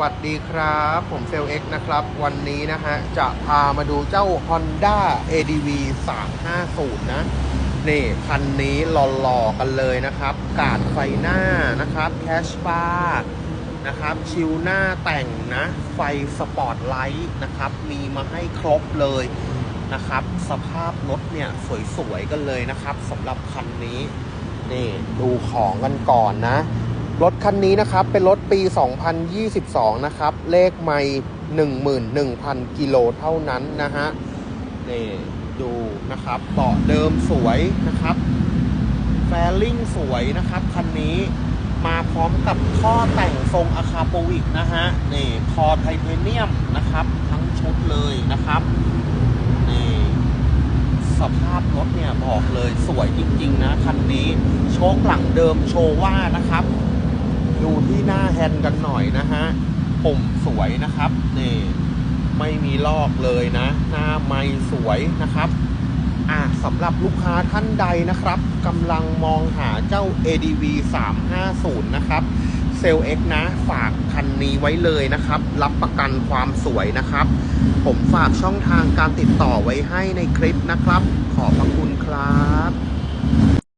วัสดีครับ ผมเซลเอ็กนะครับ วันนี้นะฮะ จะพามาดูเจ้า Honda ADV 350 นะ นี่คันนี้หล่อๆกันเลยนะครับ กาดไฟหน้านะครับแคชบาร์นะครับ ชิวหน้าแต่งนะ ไฟสปอร์ตไลท์นะครับ มีมาให้ครบเลยนะครับ สภาพรถเนี่ย สวยๆกันเลยนะครับสำหรับคันนี้ นี่ ดูของกันก่อนนะ รถคันนี้นะครับ เป็นรถปี 2022 นะครับ เลขไม่11,000 กิโลเท่านั้นนะฮะนี่ดูนะครับเบาะเดิมสวยนะครับ แฟลิ่งสวยนะครับ คันนี้มาพร้อมกับท่อแต่งทรงอะคาโปวิกนะฮะนี่คอไทเทเนียมนะครับ ทั้งชุดเลยนะครับนี่สภาพรถเนี่ยบอกเลยสวยจริง ๆ นะ คันนี้ โชคหลังเดิมโชว่านะครับ ดูที่หน้าแฮนด์กันหน่อยนะฮะปุ่มสวยนะครับนี่ไม่มีลอกเลยนะ หน้าไม่สวยนะครับอะสำหรับลูกค้าท่านใดนะครับกำลังมองหาเจ้า ADV 350 นะครับเซลเอ็กนะ ฝากคันนี้ไว้เลยนะครับ รับประกันความสวยนะครับ ผมฝากช่องทางการติดต่อไว้ให้ในคลิปนะครับ ขอบพระคุณครับ